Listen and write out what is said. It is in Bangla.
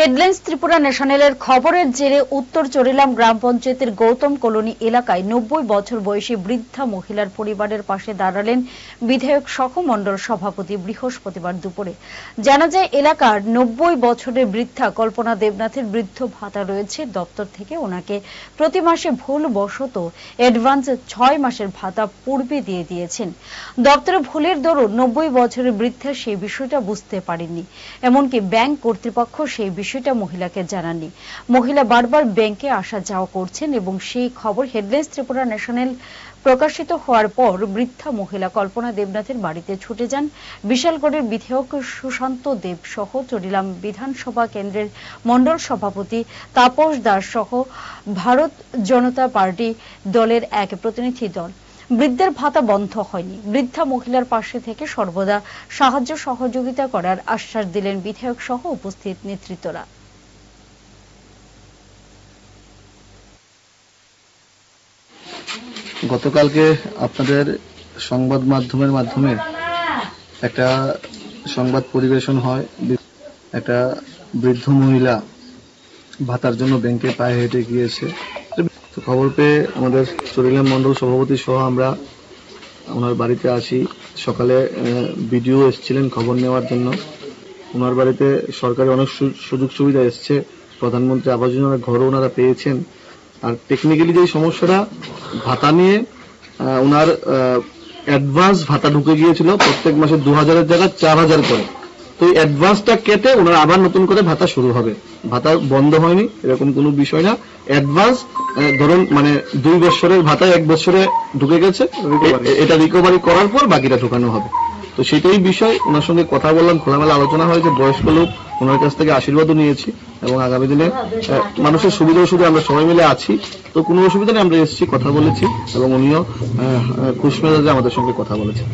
হেডলাইন্স ত্রিপুরা ন্যাশনালের খবরের জেরে উত্তর চরিলাম গ্রাম পঞ্চায়েতের গৌতম কলোনি এলাকায় নব্বই বছর বয়সী বৃদ্ধা মহিলার পরিবারের পাশে দাঁড়ালেন বিধায়ক সহমণ্ডল সভাপতি বৃহস্পতিবার দুপুরে। জানা যায়, এলাকার নব্বই বছরের বৃদ্ধা কল্পনা দেবনাথের বৃদ্ধ ভাতা রয়েছে। দপ্তর থেকে ওনাকে প্রতি মাসে ভুল বশত অ্যাডভান্স ছয় মাসের ভাতা পূর্বে দিয়ে দিয়েছেন। দপ্তরে ভুলের দরুন নব্বই বছরের বৃদ্ধা সেই বিষয়টা বুঝতে পারেননি। এমনকি ব্যাংক কর্তৃপক্ষ সেই বিষয়টা মহিলাকে জানাননি। মহিলা বারবার ব্যাংকে আসা যাওয়া করছেন এবং সেই খবর হেডলাইন্স ত্রিপুরা ন্যাশনাল প্রকাশিত হওয়ার পর বৃদ্ধা মহিলা কল্পনা দেবনাথের বাড়িতে ছুটে যান। বিশালগড়ের বিধায়ক সুশান্ত দেব সহ চরিলাম বিধানসভা কেন্দ্রের মন্ডল সভাপতি তাপস দাস সহ ভারত জনতা পার্টি দলের এক প্রতিনিধি দল। বৃদ্ধের ভাতা বন্ধ হয়নি। বৃদ্ধা মহিলার পাশে থেকে সর্বদা সাহায্য সহযোগিতা করার আশ্বাস দিলেন বিধায়ক সহ উপস্থিত নেতৃত্বরা। গতকালকে আপনাদের সংবাদ মাধ্যমের মাধ্যমে একটা সংবাদ পরিবেশন হয়। একটা বৃদ্ধ মহিলা ভাতার জন্য ব্যাংকে পায়ে হেঁটে গিয়েছে। তো খবর পেয়ে আমাদের চরিলাম মণ্ডল সভাপতি সহ আমরা ওনার বাড়িতে আসি। সকালে বিডিও এসেছিলেন খবর নেওয়ার জন্য। ওনার বাড়িতে সরকারি অনেক সুযোগ সুবিধা এসছে। প্রধানমন্ত্রী আবাস যোজনার ঘরও ওনারা পেয়েছেন। আর টেকনিক্যালি যে সমস্যাটা, ভাতা নিয়ে ওনার অ্যাডভান্স ভাতা ঢুকে গিয়েছিল প্রত্যেক মাসে দু হাজারের জায়গায় চার হাজার করে। তো এই অ্যাডভান্সটা কেটে ওনার আবার নতুন করে ভাতা শুরু হবে। ভাতা বন্ধ হয়নি এরকম কোনো বিষয় না। অ্যাডভান্স ধরুন মানে দুই বছরের ভাতা এক বছরে ঢুকে গেছে এটা রিকভারি করার পর বাকিটা ঢুকানো হবে। তো সেটাই বিষয়। ওনার সঙ্গে কথা বললাম খোলামেলা আলোচনা হয়েছে বয়স্ক লোক ওনার কাছ থেকে আশীর্বাদও নিয়েছি এবং আগামী দিনে মানুষের সুবিধা অসুবিধা আমরা সবাই মিলে আছি। তো কোনো অসুবিধা নেই আমরা এসেছি কথা বলেছি এবং উনিও খুশ মেজাজে আমাদের সঙ্গে কথা বলেছেন।